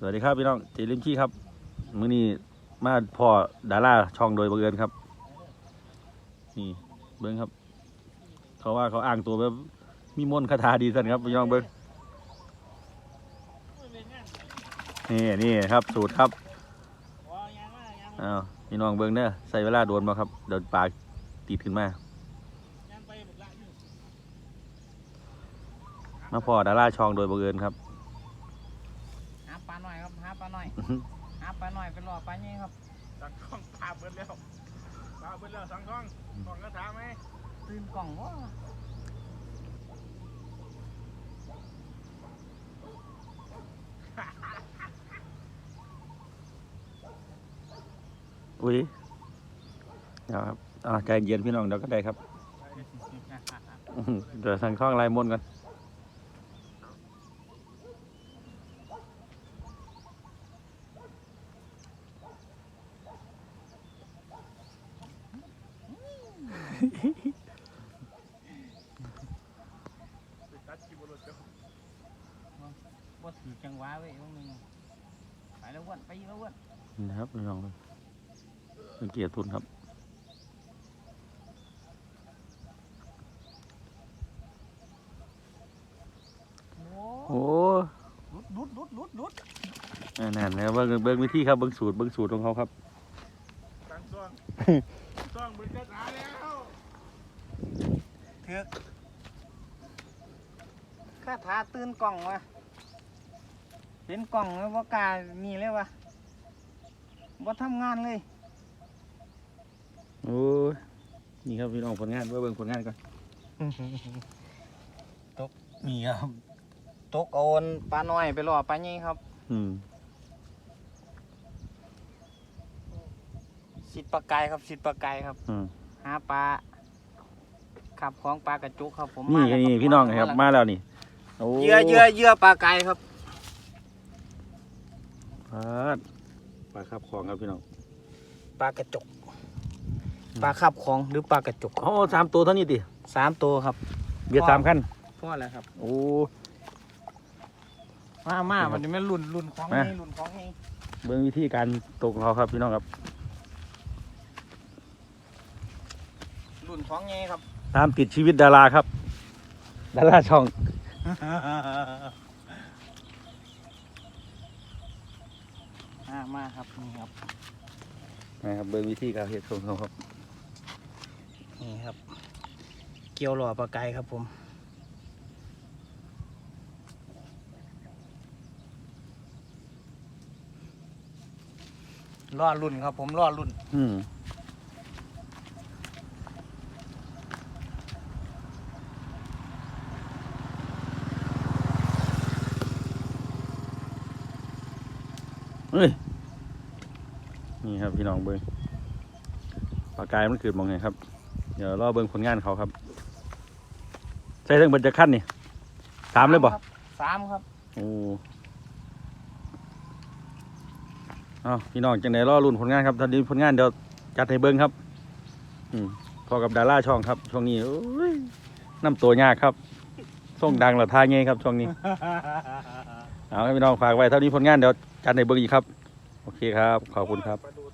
สวัสดีครับพี่น้องเจริมขี้ครับมื้อนี้มาพ่อดาราช่องโดยบังเอิญครับ นี่เบิ้งครับ เขาว่าเขาอ้างตัวแบบมีมนต์คาถาดีสันครับพี่น้องเบิ้งนี่นี่ครับ สูตรครับอ้าวพี่น้องเบิ้งเด้อใส่เวลาโดนมาครับเดี๋ยวปากติดขึ้นมามาพ่อดาราช่องโดยบังเอิญครับ หาปลาหน่อยครับหาปลาหน่อยหาปลาหน่อยไปรอปลาเนี่ยครับสังกล้องปลาเบิดแล้วปลาเบิดแล้วสังกล้องกล้องกระถาไหมตื่นกล่องว่าอุ้ยเดี๋ยวครับอ่าใจเย็นพี่น้องเดี๋ยวก็ได้ครับอื้อหือเดี๋ยวสั่งข้องลายมนต์ก่อน ไปตัดคิวรถเจ้า บ่ถือจังหวะเว้ยพวกมึงไปแล้วอ้วนไปแล้วอ้วนนี่นะครับพี่น้องเป็นเกียรติทุนครับโอ้โอ้ลุดลุดลุดลุดลุดนั่นนั่นนะครับเบิ้งเบิ้งวิธีครับเบิ้งสูตรเบิ้งสูตรของเขาครับสังกล้องกล้องเบิดกระถาแล้วเถือกข้าทาตื่นกล่องวะเห็นกล่องแล้วบ่กล้านี่เลยวะบ่ทำงานเลยโอ้ยนี่ครับพี่น้องผลงานเบิ้งผลงานก่อนนี่ครับตกเอาอันปลาหน่อยไปรอปลาเนี่ยครับ อืมสิดปลากายครับสิดปลากายครับอืมหาปลา ขับของปลากระจุกครับผมนี่มาแล้วนี่ครับพี่น้องครับมาแล้วมาแล้วนี่โอ้เหยื่อเหยื่อเหยื่อปลากายครับปลาดปลาครับของครับพี่น้องปลากระจกปลาขับของหรือปลากระจกโอ้สามตัวเท่านี้ดิสามตัวครับเบียดสามขั้นพ่อแล้วครับ โอ้มามาครับมันจะไม่รุ่นรุ่นของมา นี่รุ่นของนี่เบิ้งวิธีการตกของเขาครับพี่น้องครับรุ่นของนี่ครับ ตามติดชีวิตดาราครับ ดาราช่อง มามาครับนี่ครับนะครับเบิ้งวิธีการเฮ็ดของเขาครับ นี่ครับ เกี่ยวหล่อปลากายครับผมรอรุ่นครับผมรอรุ่น อืม เฮ้ย นี่ครับพี่น้องเบิ้งปากกายมันเกิดมองไงครับ เดี๋ยวรอเบิ้งผลงานเขาครับใช้ทั้งเบรรจะขั้นนี่สามเลยบ่ครับสามครับ โอ้เอาพี่น้องจังไหนรอรุ่นผลงานครับตอนนี้ผลงานเดี๋ยวจัดให้เบิ้งครับ อืมพอกับดาราช่องครับช่วงนี้โอ้ยน้ำตัวยากครับส่งดังเหล่าทายเงี้ยครับช่วงนี้ เอาให้พี่น้องฝากไว้เท่านี้ผลงานเดี๋ยวจัดในเบิ้งอีกครับ โอเคครับ ขอบคุณครับ